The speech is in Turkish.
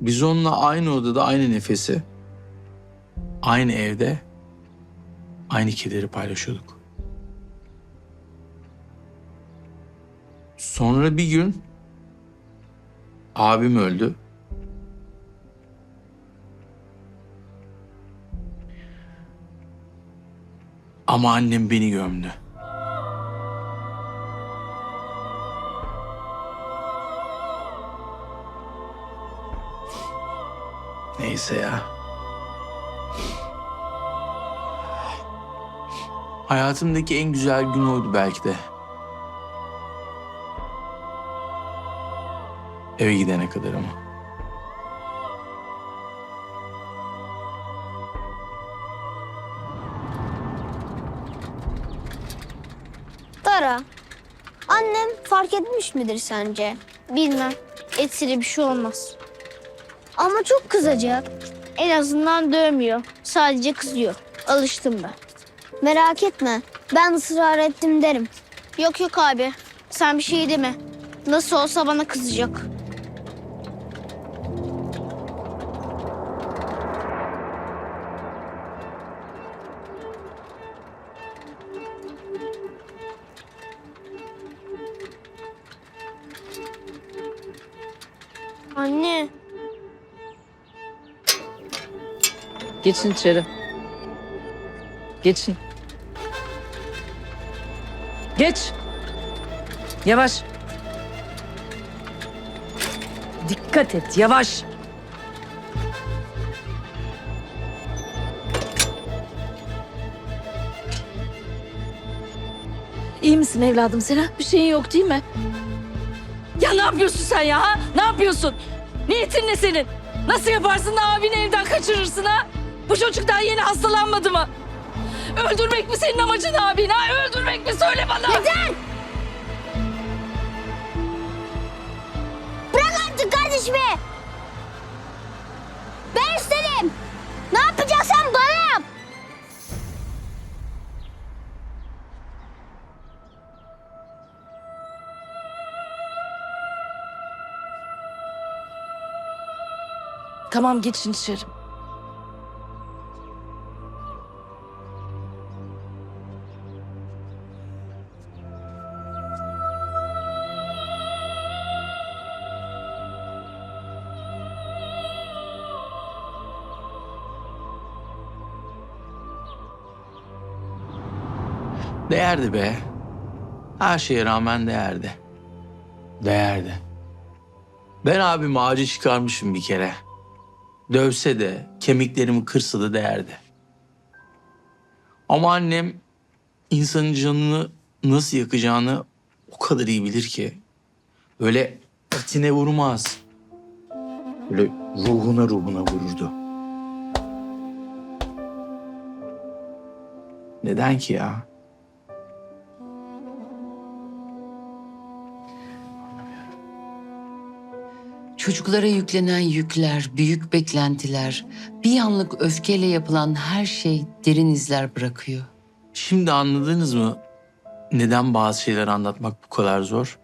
Biz onunla aynı odada, aynı nefesi, aynı evde, aynı kederi paylaşıyorduk. Sonra bir gün abim öldü. Ama annem beni gömdü. Neyse ya. Hayatımdaki en güzel gün oydu belki de. Eve gidene kadar ama. Dara, annem fark etmiş midir sence? Bilmem. Etsine bir şey olmaz. Ama çok kızacak. En azından dövmüyor. Sadece kızıyor. Alıştım ben. Merak etme, ben ısrar ettim derim. Yok yok abi. Sen bir şey deme. Nasıl olsa bana kızacak. Anne. Geçin içeri. Geçin. Geç. Yavaş. Dikkat et, yavaş. İyi misin evladım Sena? Bir şeyin yok değil mi? Ya ne yapıyorsun sen ya? Ha? Ne yapıyorsun? Niyetin ne senin? Nasıl yaparsın da abini evden kaçırırsın ha? Bu çocuk daha yeni hastalanmadı mı? Öldürmek mi senin amacın abini ha? Öldürmek mi? Söyle bana. Yeter! Bırak artık kardeşimi! Ben istedim! Ne yapacaksan bana yap! Tamam geçin içeri. Değerdi be. Her şeye rağmen değerdi. Değerdi. Ben abimi ağacı çıkarmışım bir kere. Dövse de, kemiklerimi kırsa da değerdi. Ama annem insanın canını nasıl yakacağını o kadar iyi bilir ki. Böyle etine vurmaz. Böyle ruhuna ruhuna vururdu. Neden ki ya? Çocuklara yüklenen yükler, büyük beklentiler, bir anlık öfkeyle yapılan her şey derin izler bırakıyor. Şimdi anladınız mı neden bazı şeyleri anlatmak bu kadar zor?